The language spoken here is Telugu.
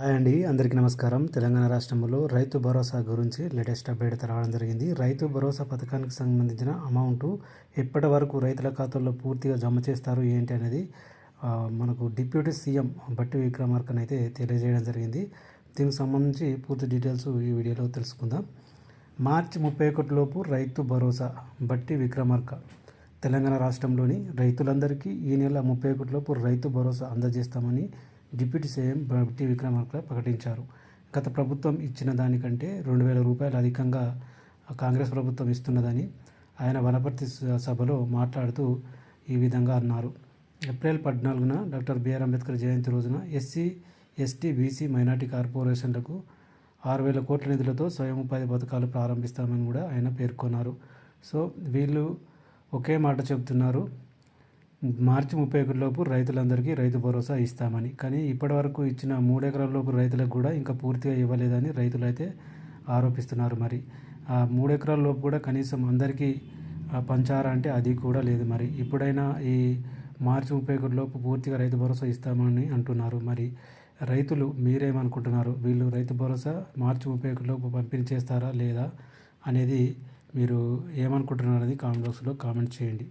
హాయ్ అండి అందరికీ నమస్కారం. తెలంగాణ రాష్ట్రంలో రైతు భరోసా గురించి లేటెస్ట్ అప్డేట్ రావడం జరిగింది. రైతు భరోసా పథకానికి సంబంధించిన అమౌంట్ ఎప్పటి వరకు రైతుల ఖాతాల్లో పూర్తిగా జమ చేస్తారు ఏంటి అనేది మనకు డిప్యూటీ సీఎం బట్టి విక్రమార్కన్ అయితే తెలియజేయడం జరిగింది. దీనికి సంబంధించి పూర్తి డీటెయిల్స్ ఈ వీడియోలో తెలుసుకుందాం. మార్చి ముప్పై ఒకటిలోపు రైతు భరోసా బట్టి విక్రమార్క తెలంగాణ రాష్ట్రంలోని రైతులందరికీ ఈ నెల ముప్పై ఒకటిలోపు రైతు భరోసా అందజేస్తామని డిప్యూటీ సీఎం బట్టి విక్రమార్క ప్రకటించారు. గత ప్రభుత్వం ఇచ్చిన దానికంటే రెండు వేల రూపాయలు అధికంగా కాంగ్రెస్ ప్రభుత్వం ఇస్తున్నదని ఆయన వనపర్తి స- సభలో మాట్లాడుతూ ఈ విధంగా అన్నారు. ఏప్రిల్ పద్నాలుగున డాక్టర్ బిఆర్ అంబేద్కర్ జయంతి రోజున ఎస్సీ ఎస్టీ బీసీ మైనార్టీ కార్పొరేషన్లకు ఆరు వేల కోట్ల నిధులతో స్వయం ఉపాధి పథకాలు ప్రారంభిస్తామని కూడా ఆయన పేర్కొన్నారు. సో వీళ్ళు ఒకే మాట చెబుతున్నారు. మార్చి ముప్పై ఒకటిలోపు రైతులందరికీ రైతు భరోసా ఇస్తామని. కానీ ఇప్పటివరకు ఇచ్చిన మూడెకరాలలోపు రైతులకు కూడా ఇంకా పూర్తిగా ఇవ్వలేదని రైతులు అయితే ఆరోపిస్తున్నారు మరి. ఆ మూడెకరాలలోపు కూడా కనీసం అందరికీ పంచారా అంటే అది కూడా లేదు మరి. ఇప్పుడైనా ఈ మార్చి ముప్పై ఒకటిలోపు పూర్తిగా రైతు భరోసా ఇస్తామని అంటున్నారు మరి. రైతులు మీరేమనుకుంటున్నారు? వీళ్ళు రైతు భరోసా మార్చి ముప్పై ఒకటిలోపు పంపిణీ చేస్తారా లేదా అనేది మీరు ఏమనుకుంటున్నారు అనేది కామెంట్ బాక్స్లో కామెంట్ చేయండి.